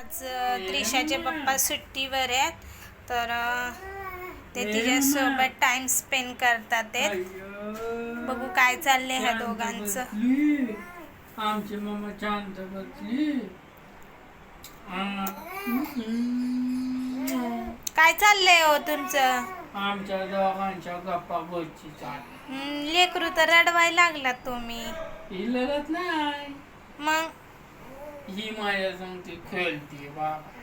आज त्रिशाचे पप्पा सुट्टीवर आहेत. तर ते तिच्यासोबत टाइम स्पेंड करतात आहेत बघू काय चाललंय ह्या दोघांचं. आमची मम्मा शांत बसली. आ, काय चाललंय हो तुमचं? आमच्या दोघांच्या गप्पा गोष्टी चालू लेकरू तर रडवायला लागला तुम्ही. नाही. ही माझ्या सांगते खेळते बाबा.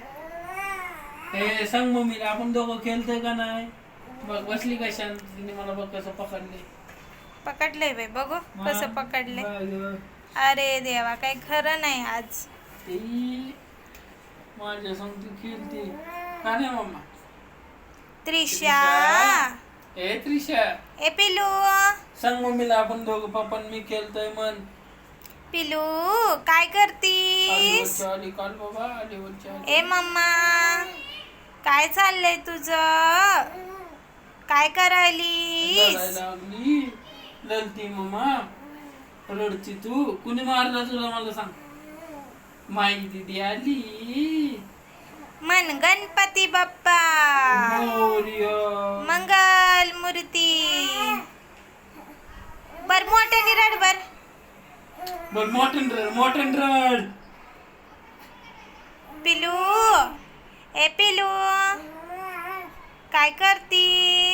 हे सांग मम्मीला आपण दोघं खेळतोय का नाही? बघ बसली का शांतीने मला बघ कसं पकडले पकडलंय बाई बघू कसं पकडलंय. बघ. अरे देवा काही खरं नाही आज. ती माझ्या सांगते खेळते. का नाही मम्मा? त्रिशा. ए त्रिशा. ए पिलू. सांग मम्मीला आपण दोघं पप्पा मी खेळतोय मन पिलू काय करतीस अली. ए मम्मा काय चाललंय तुझं? काय करायलीस? लढती मम्मा. रडती तू. कुणी मारला तुला मला सांग. माई दिदी आली. मन गणपती बाप्पा. मंगल मूर्ती. बर मोठ्याने रड बर. बर मॉटन रड मॉटन रड पिलू ए पिलू काय करती